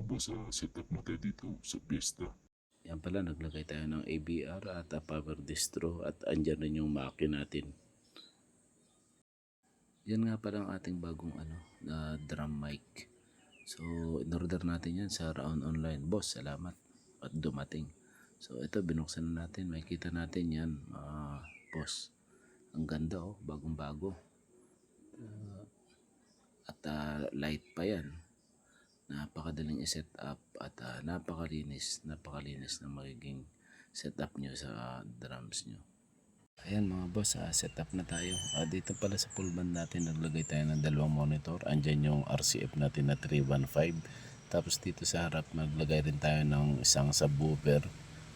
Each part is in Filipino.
boss, ah, setup na dito sa pista. Yan pala, naglagay tayo ng ABR at power distro at andyan rin yung maki natin. Yan nga pala ang ating bagong ano, na drum mic. So, in-order natin yan sa Round Online. Boss, salamat. At dumating. So, ito, binuksan na natin. Makikita natin yan. ah, boss, ang ganda oh. Bagong-bago. Ah, at ah, light pa yan. Napakadaling i-set up at ah, napakalinis, napakalinis na magiging setup nyo sa drums nyo. Ayan mga boss, ah, setup na tayo. Ah, dito pala sa full band natin, naglagay tayo ng dalawang monitor. Andyan yung RCF natin na 315. Tapos dito sa harap, naglagay rin tayo ng isang subwoofer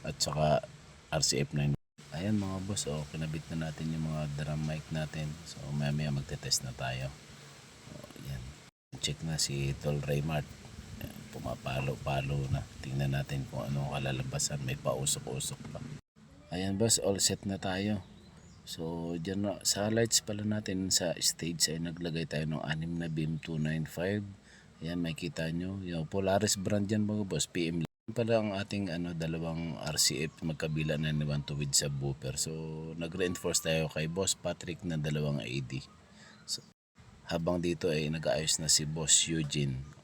at saka RCF 9. Ayan mga boss, oh, kinabit na natin yung mga drum mic natin. So maya maya magte-test na tayo. Oh, yan. Check na si Tol Raymart. Pumapalo-palo na. Tingnan natin kung ano ang kalalabasan. May pausok-usok pa. Ayan boss, all set na tayo. So, dyan na, sa lights pala natin sa stage ay naglagay tayo ng anim na beam 295. Ayan, makikita nyo. Yung Polaris brand yan mga boss, PM pala ang ating ano, dalawang RCF magkabila na ni One with subwoofer. So, nag-reinforce tayo kay Boss Patrick na dalawang AD. So, habang dito ay nag-aayos na si Boss Eugene.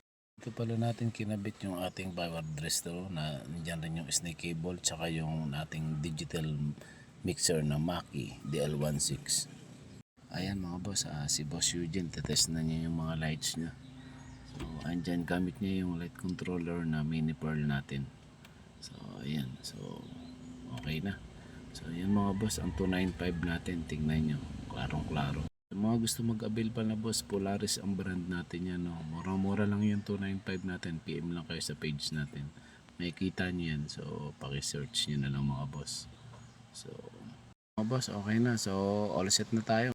Ito pala natin kinabit yung ating power distro na nandiyan rin yung snake cable tsaka yung ating digital mixer na Maki DL16. Ayan mga boss, ah, si Boss Eugene, tetest na niya yung mga lights niya. So, andyan gamit niya yung light controller na mini pearl natin. So, ayan. So, okay na. So, yan mga boss, ang 295 natin, tingnan nyo. Klarong-klaro. Mga gusto mag-avail pa na boss, Polaris ang brand natin yan. No? Mura-mura lang yung 295 natin. PM lang kayo sa page natin. Makikita nyo yan. So, pakisearch nyo na lang mga boss. So, mga boss, okay na. So, all set na tayo.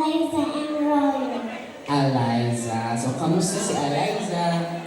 Eliza and Roy. Eliza. So, kamusta si Eliza?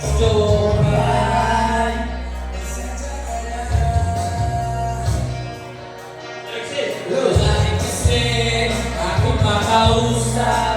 so bright. I put my house out.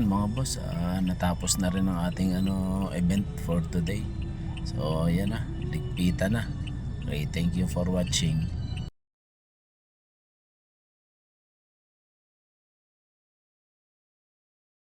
Yan mga boss, ah, natapos na rin ang ating ano event for today. So, yan na, ligpitan na. Okay, thank you for watching.